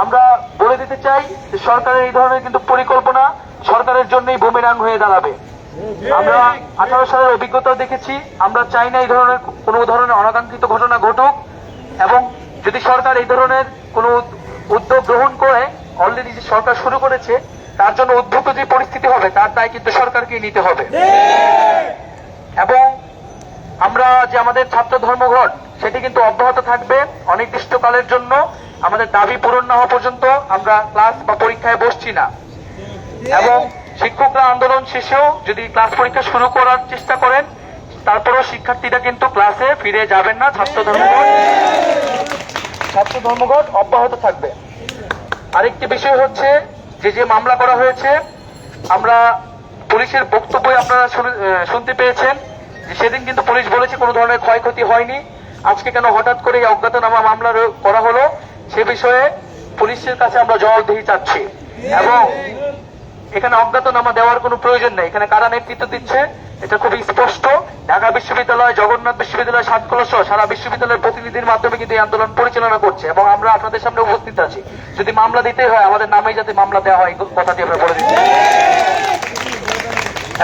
আমরা বলে দিতে চাই যে সরকারের এই ধরনের কিন্তু পরিকল্পনা সরকারের জন্যই বুমেরাং হয়ে দাঁড়াবে। আমরা আঠারো সালের অভিজ্ঞতা দেখেছি, আমরা চাই না এই ধরনের কোনো ধরনের অনাকাঙ্ক্ষিত ঘটনা ঘটুক এবং যদি সরকার এই ধরনের কোনো উদ্যোগ গ্রহণ করে অলরেডি যে সরকার শুরু করেছে, তার জন্য উদ্ভূত যে পরিস্থিতি হবে, তার দায় কিন্তু সরকারকেই নিতে হবে। এবং আমরা যে আমাদের ছাত্র ধর্মঘট, সেটি কিন্তু অব্যাহত থাকবে অনির্দিষ্টকালের জন্য। আমাদের দাবি পূরণ না হওয়া পর্যন্ত আমরা ক্লাস বা পরীক্ষায় বসছি না। এবং শিক্ষকরা আন্দোলন শেষেও যদি ক্লাস পরীক্ষা শুরু করার চেষ্টা করেন, তারপরেও শিক্ষার্থীরা কিন্তু ক্লাসে ফিরে যাবেন না। ছাত্র ধর্মঘট ছাত্র ধর্মঘট অব্যাহত থাকবে। আরেকটি বিষয় হচ্ছে যে যে মামলা করা হয়েছে, আমরা পুলিশের বক্তব্য আপনারা শুনতে পেয়েছেন যে, সেদিন কিন্তু পুলিশ বলেছে কোনো ধরনের ক্ষয়ক্ষতি হয়নি। আজকে কেন হঠাৎ করে এই অজ্ঞাতনামা মামলা করা হলো? সে বিষয়ে পুলিশের কাছে আমরা জবাবদিহি চাচ্ছি। এবং এখানে অজ্ঞাতনামা দেওয়ার কোনো প্রয়োজন নেই। এখানে কারা নেতৃত্ব দিচ্ছে, এটা খুবই স্পষ্ট। ঢাকা বিশ্ববিদ্যালয়, জগন্নাথ বিশ্ববিদ্যালয়, সাতকলা সহ সারা বিশ্ববিদ্যালয়ের প্রতিনিধির মাধ্যমে কিন্তু এই আন্দোলন পরিচালনা করছে। এবং আমরা আপনাদের সামনে উপস্থিত আছি। যদি মামলা দিতে হয়, আমাদের নামেই যাতে মামলা দেওয়া হয় কথাটি আমরা বলে দিচ্ছি।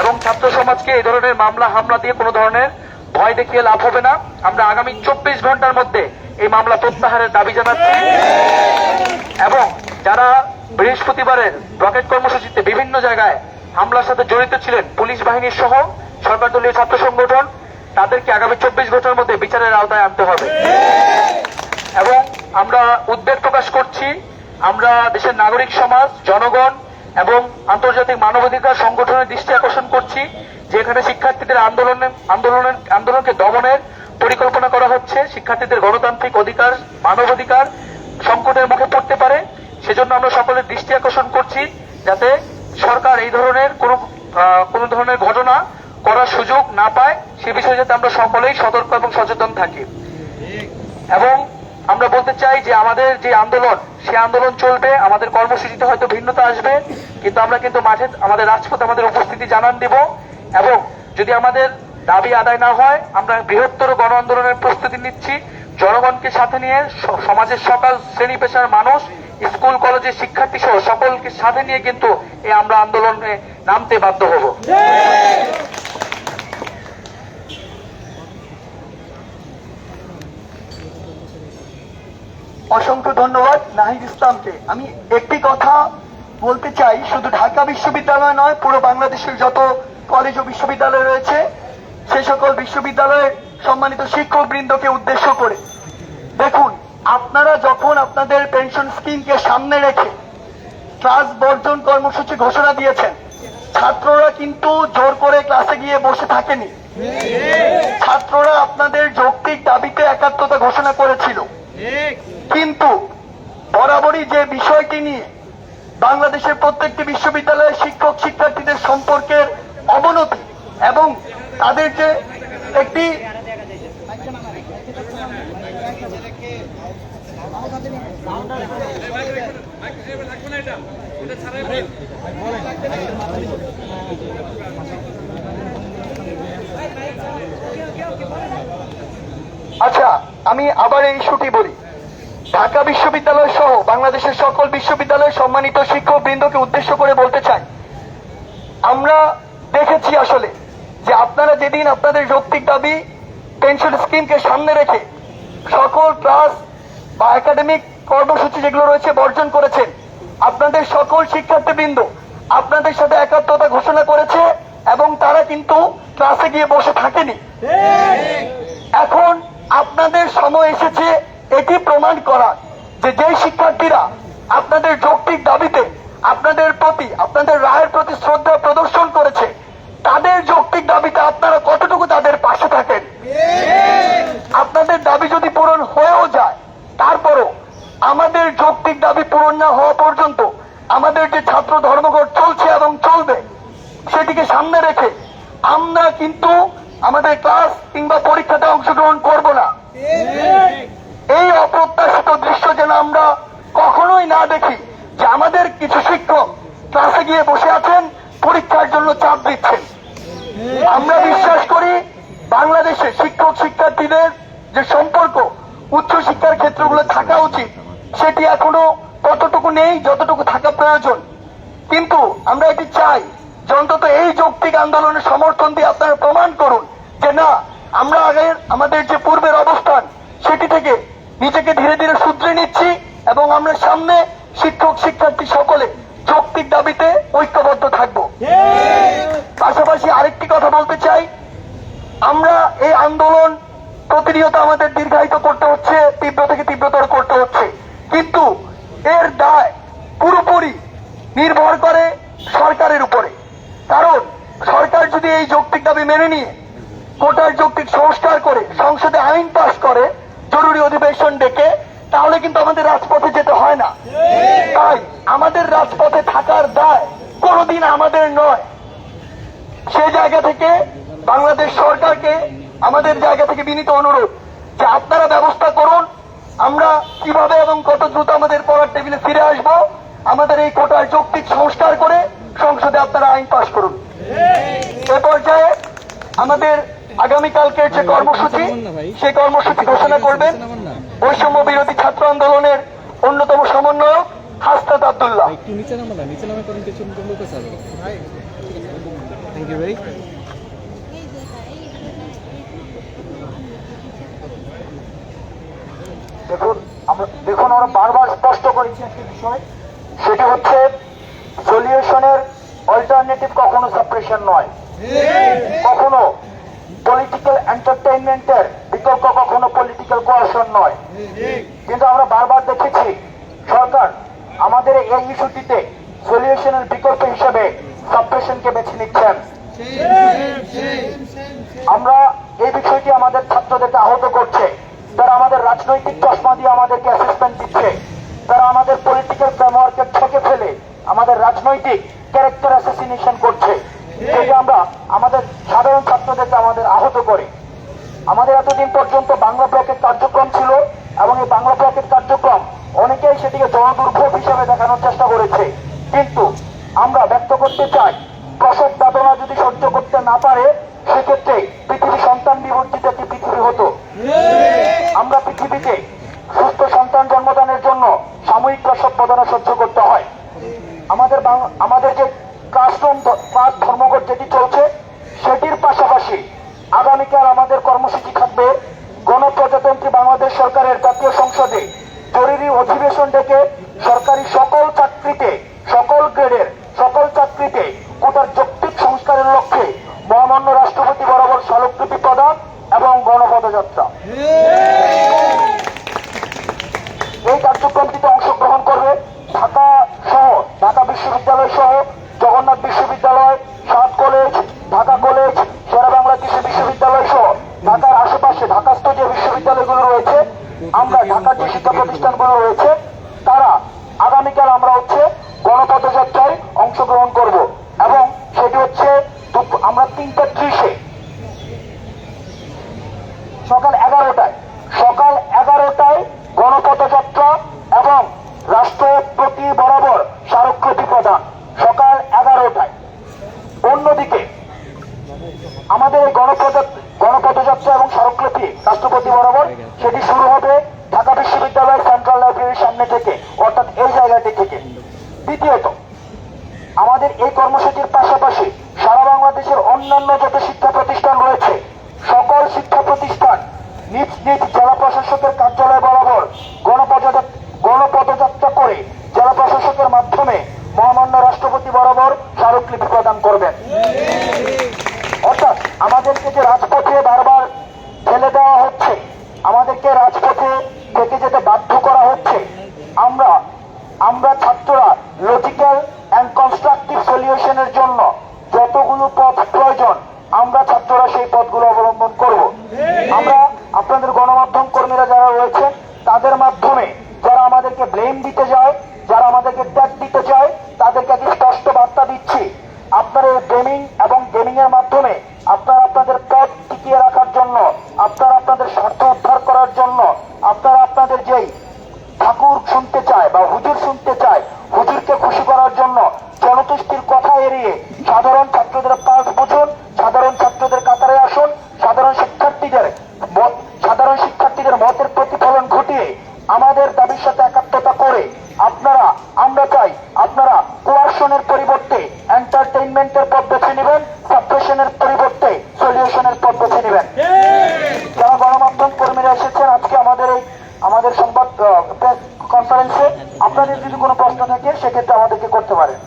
এবং ছাত্র সমাজকে এই ধরনের মামলা, হামলা দিয়ে কোনো ধরনের ভয় দেখিয়ে লাভ হবে না। আমরা আগামী চব্বিশ ঘণ্টার মধ্যে এই মামলা প্রত্যাহারের দাবি জানাচ্ছি। এবং যারা বৃহস্পতিবারের রকেট কর্মসূচিতে বিভিন্ন জায়গায় হামলার সাথে জড়িত ছিলেন, পুলিশ বাহিনীর সহ সরকার দলীয় ছাত্র সংগঠন, তাদেরকে আগামী চব্বিশ ঘণ্টার মধ্যে বিচারের আওতায় আনতে হবে। এবং আমরা উদ্বেগ প্রকাশ করছি, আমরা দেশের নাগরিক সমাজ, জনগণ এবং আন্তর্জাতিক মানবাধিকার সংগঠনের দৃষ্টি আকর্ষণ করছি যে এখানে শিক্ষার্থীদের আন্দোলনের আন্দোলনের, আন্দোলনকে দমনের পরিকল্পনা করা হচ্ছে। শিক্ষার্থীদের গণতান্ত্রিক অধিকার মানবাধিকার সংকটের মুখে পড়তে পারে। সেজন্য আমরা সকলের দৃষ্টি আকর্ষণ করছি যাতে সরকার এই ধরনের কোনো কোনো ধরনের ঘটনা করার সুযোগ না পায়। সে বিষয়ে যাতে আমরা সকলেই সতর্ক এবং সচেতন থাকি। এবং আমরা বলতে চাই যে আমাদের যে আন্দোলন, সে আন্দোলন চলবে। আমাদের কর্মসূচিতে হয়তো ভিন্নতা আসবে। কিন্তু আমরা কিন্তু মাঠে, আমাদের রাজপথে আমাদের উপস্থিতি জানান দেব। এবং যদি আমাদের দাবি আদায় না হয়, আমরা বৃহত্তর গণ আন্দোলনের প্রস্তুতি নিচ্ছি। জনগণকে সাথে নিয়ে সমাজের সকল শ্রেণি পেশার মানুষ, স্কুল, কলেজের শিক্ষার্থী সহ সকলকে সাথে নিয়ে কিন্তু এই আমরা আন্দোলনে নামতে বাধ্য হব। অসংখ্য ধন্যবাদ নাহিদ ইসলামকে। আমি একটি কথা বলতে চাই, শুধু ঢাকা বিশ্ববিদ্যালয় নয়, পুরো বাংলাদেশের যত কলেজ ও বিশ্ববিদ্যালয় রয়েছে সে সকল বিশ্ববিদ্যালয়ের সম্মানিত শিক্ষক বৃন্দকে উদ্দেশ্য করে। দেখুন, আপনারা যখন আপনাদের পেনশন স্কিমকে সামনে রেখে ক্লাস বর্জন কর্মসূচি ঘোষণা দিয়েছেন, ছাত্ররা কিন্তু জোর করে ক্লাসে গিয়ে বসে থাকেনি। ছাত্ররা আপনাদের যৌক্তিক দাবিতে একাত্মতা ঘোষণা করেছিল। কিন্তু বরাবরই যে বিষয়টি নিয়ে বাংলাদেশের প্রত্যেকটি বিশ্ববিদ্যালয়ের শিক্ষক শিক্ষার্থীদের সম্পর্কের অবনতি এবং তাদের যে একটি আচ্ছা আমি আবার এই ইস্যুটি বলি। ঢাকা বিশ্ববিদ্যালয় সহ বাংলাদেশের সকল বিশ্ববিদ্যালয়ের সম্মানিত শিক্ষক বৃন্দকে উদ্দেশ্য করে বলতে চাই। আমরা দেখেছি আসলে যে আপনারা যেদিন আপনাদের যৌক্তিক দাবি পেনশন স্কিমকে সামনে রেখে সকল ক্লাস বা একাডেমিক কর্মসূচি যেগুলো রয়েছে বর্জন করেছেন, আপনাদের সকল শিক্ষার্থীবৃন্দ আপনাদের সাথে একাত্মতা ঘোষণা করেছে এবং তারা কিন্তু ক্লাসে গিয়ে বসে থাকেনি। এখন আপনাদের সময় এসেছে এটি প্রমাণ করা যে যেই শিক্ষার্থীরা আপনাদের যৌক্তিক দাবিতে, আপনাদের প্রতি, আপনাদের রায়ের প্রতি শ্রদ্ধা প্রদর্শন করেছে তাদের যৌক্তিক দাবিতে আপনারা কতটুকু তাদের পাশে থাকেন আপনাদের দাবি যদি পূরণ হয়েও যায় তারপরও আমাদের যৌক্তিক দাবি পূরণ না হওয়া পর্যন্ত আমাদের যে ছাত্র ধর্মঘট চলছে এবং চলবে সেটিকে সামনে রেখে আমরা কিন্তু আমাদের ক্লাস কিংবা পরীক্ষাতে অংশগ্রহণ করব না। এই অপ্রত্যাশিত দৃশ্য যেন আমরা কখনোই না দেখি যে আমাদের কিছু শিক্ষক ক্লাসে গিয়ে বসে আছেন, পরীক্ষার জন্য চাপ দিচ্ছেন। আমরা বিশ্বাস করি বাংলাদেশে শিক্ষক শিক্ষার্থীদের যে সম্পর্ক, উচ্চ শিক্ষার ক্ষেত্রগুলো থাকা উচিত, সেটি এখনও ততটুকু নেই যতটুকু থাকা প্রয়োজন। কিন্তু আমরা এটি চাই অন্তত এই যৌক্তিক আন্দোলনের সমর্থন দিয়ে আপনারা প্রমাণ করুন যে না, আমরা আগের আমাদের যে পূর্বের অবস্থান, সেটি থেকে নিজেকে ধীরে ধীরে শুধরে নিচ্ছি এবং আমরা সামনে শিক্ষক, শিক্ষার্থী সকলে যৌক্তিক দাবিতে ঐক্যবদ্ধ থাকব। পাশাপাশি আরেকটি কথা বলতে চাই, আমরা এই আন্দোলন প্রতিনিয়ত আমাদের দীর্ঘায়িত করতে হচ্ছে তীব্র থেকে তীব্রতর করতে হচ্ছে কিন্তু এর দায় পুরোপুরি নির্ভর করে সরকারের উপরে কারণ সরকার যদি এই যৌক্তিক দাবি মেনে নিয়ে কোটার যৌক্তিক সংস্কার করে, সংসদে আইন পাস করে জরুরি অধিবেশন ডেকে, তাহলে কিন্তু আমাদের রাজপথে যেতে হয় না। তাই আমাদের রাজপথে থাকার দায় কোনোদিন আমাদের নয়। সে জায়গা থেকে বাংলাদেশ সরকারকে আমাদের জায়গা থেকে বিনীত অনুরোধ যে আপনারা ব্যবস্থা করুন, আমরা কীভাবে এবং কত দ্রুত আমাদের পড়ার টেবিলে ফিরে আসব, আমাদের এই কোটার যৌক্তিক সংস্কার করে সংসদে আপনারা আইন পাশ করুন। এ পর্যায়ে আমাদের আগামীকালকের যে কর্মসূচি সেই কর্মসূচি ঘোষণা করবেন বৈষম্য বিরোধী ছাত্র আন্দোলনের অন্যতম সমন্বয়ক হাসনাত আবদুল্লাহ। দেখুন আমরা দেখুন আমরা বারবার স্পষ্ট করেছি একটি বিষয়। সেটি হচ্ছে সলিউশনের অল্টারনেটিভ কখনো সাপ্রেশন নয়। কখনো পলিটিক্যাল এন্টারটেইনমেন্টের বিকল্প, কখনো পলিটিক্যাল কোয়াশন নয়। কিন্তু আমরা বারবার দেখেছি, সরকার আমাদের এই ইস্যুটিতে সলিউশনের বিকল্প হিসেবে সাপ্রেশনকে বেছে নিচ্ছেন। আমরা এই বিষয়টি আমাদের ছাত্রদেরকে আহত করছে। তারা আমাদের রাজনৈতিক চশমা দিয়ে আমাদেরকে অ্যাসেসমেন্ট দিচ্ছে। তারা আমাদের পলিটিক্যাল ফ্রেমওয়ার্কে ঠেকে ফেলে আমাদের রাজনৈতিক ক্যারেক্টার অ্যাসোসিনেশন করছে। যেটি আমরা আমাদের সাধারণ ছাত্রদেরকে আমাদের আহত করে। আমাদের এতদিন পর্যন্ত বাংলা ব্লকের কার্যক্রম ছিল এবং এই বাংলা ব্লকের কার্যক্রম অনেকেই সেটিকে জনদুর্ভোগ হিসেবে দেখানোর চেষ্টা করেছে। কিন্তু আমরা ব্যক্ত করতে চাই, প্রসব বেদনা যদি সহ্য করতে না পারে, সেক্ষেত্রে পৃথিবী সন্তান বিবর্জিত একটি পৃথিবী হতো। আমরা পৃথিবীতে সুস্থ সন্তান জন্মদানের জন্য সাময়িক প্রসব বেদনা সহ্য করতে হয়। আমাদের আমাদের যে ক্লাসরুম ক্লাস ধর্মঘট যেটি চলছে, সেটির পাশাপাশি আগামীকাল আমাদের কর্মসূচি থাকবে। গণপ্রজাতন্ত্রী বাংলাদেশ সরকারের জাতীয় সংসদে জরুরি অধিবেশন ডেকে সরকারি সকল চাকরিতে, সকল গ্রেডের সকল চাকরিতে কোটার যৌক্তিক সংস্কারের লক্ষ্যে মহামান্য রাষ্ট্রপতি বরাবর স্মারকলিপি প্রদান এবং গণপদযাত্রা এই কার্যক্রমটিতে অংশগ্রহণ করবে ঢাকা সহ ঢাকা বিশ্ববিদ্যালয় সহ জগন্নাথ বিশ্ববিদ্যালয় সাত কলেজ ঢাকা কলেজ শেরা বাংলা কৃষি বিশ্ববিদ্যালয় সহ ঢাকার আশেপাশে ঢাকাস্থ যে বিশ্ববিদ্যালয়গুলো রয়েছে আমরা ঢাকার যে শিক্ষা প্রতিষ্ঠানগুলো রয়েছে তারা আগামীকাল আমরা হচ্ছে গণপদযাত্রায় অংশগ্রহণ করব। এবং সেটি হচ্ছে আমরা তিনটা ত্রিশে। সকাল এগারোটায়। সকাল এগারোটায় গণপদযাত্রা এবং রাষ্ট্রপতি বরাবর স্মারকলিপি প্রদান সকাল এগারোটায়। অন্যদিকে আমাদের এই গণপদ গণপদযাত্রা এবং স্মারকলিপি রাষ্ট্রপতি বরাবর সেটি শুরু হবে ঢাকা বিশ্ববিদ্যালয় সেন্ট্রাল লাইব্রেরির সামনে থেকে, অর্থাৎ এই জায়গাটি থেকে। দ্বিতীয়ত আমাদের এই কর্মসূচির পাশাপাশি সারা বাংলাদেশের অন্যান্য যত শিক্ষা প্রতিষ্ঠান রয়েছে। সকল শিক্ষা প্রতিষ্ঠান নিজ নিজ জেলা প্রশাসকের কার্যালয় বরাবর গণপদযাত্রা করে জেলা প্রশাসকের মাধ্যমে মহামান্য রাষ্ট্রপতি বরাবর স্মারকলিপি প্রদান করবেন। অর্থাৎ আমাদেরকে যে রাজপথে বারবার ঠেলে দেওয়া হচ্ছে, আমাদেরকে রাজপথে থেকে যেতে বাধ্য করা হচ্ছে, আমরা আমরা ছাত্ররা লজিক্যাল অ্যান্ড কনস্ট্রাকটিভ সলিউশনের জন্য যতগুলো পথ প্রয়োজন, আমরা ছাত্ররা সেই পথগুলো অবলম্বন করব। আমরা আপনাদের গণমাধ্যম কর্মীরা যারা রয়েছেন তাদের মাধ্যমে যারা আমাদেরকে ব্লেম দিতে যায় যারা আমাদেরকে ট্যাগ দিতে চায়, তাদেরকে একটি স্পষ্ট বার্তা দিচ্ছি। আপনারা এই গেমিং এবং গেমিং এর মাধ্যমে আপনারা আপনাদের পথ টিকিয়ে রাখার জন্য, আপনারা আপনাদের স্বার্থ উদ্ধার করার জন্য, আপনারা আপনাদের যেই ঠাকুর শুনতে চায় বা হুজুর শুনতে চায় হুজুরকে খুশি করার জন্য জনতুষ্টির কথা এড়িয়ে সাধারণ ছাত্রদের পাশ বুঝুন সাধারণ ছাত্রদের কাতারে আসুন সাধারণ শিক্ষার্থীদের সাধারণ শিক্ষার্থীদের মতের প্রতিফলন ঘটিয়ে আমাদের দাবির সাথে একাত্মতা করে আপনারা আমরা চাই আপনারা কোয়ারশনের পরিবর্তে এন্টারটেইনমেন্টের পথ বেছে নেবেন সাবপ্রেশনের পরিবর্তে সলিউশনের পথ বেছে নেবেন। যারা গণমাধ্যম কর্মীরা এসেছেন আজকে আমাদের এই আমাদের সংবাদ কনফারেন্সে আপনাদের যদি কোনো প্রশ্ন থাকে সেক্ষেত্রে আমাদেরকে করতে পারেন।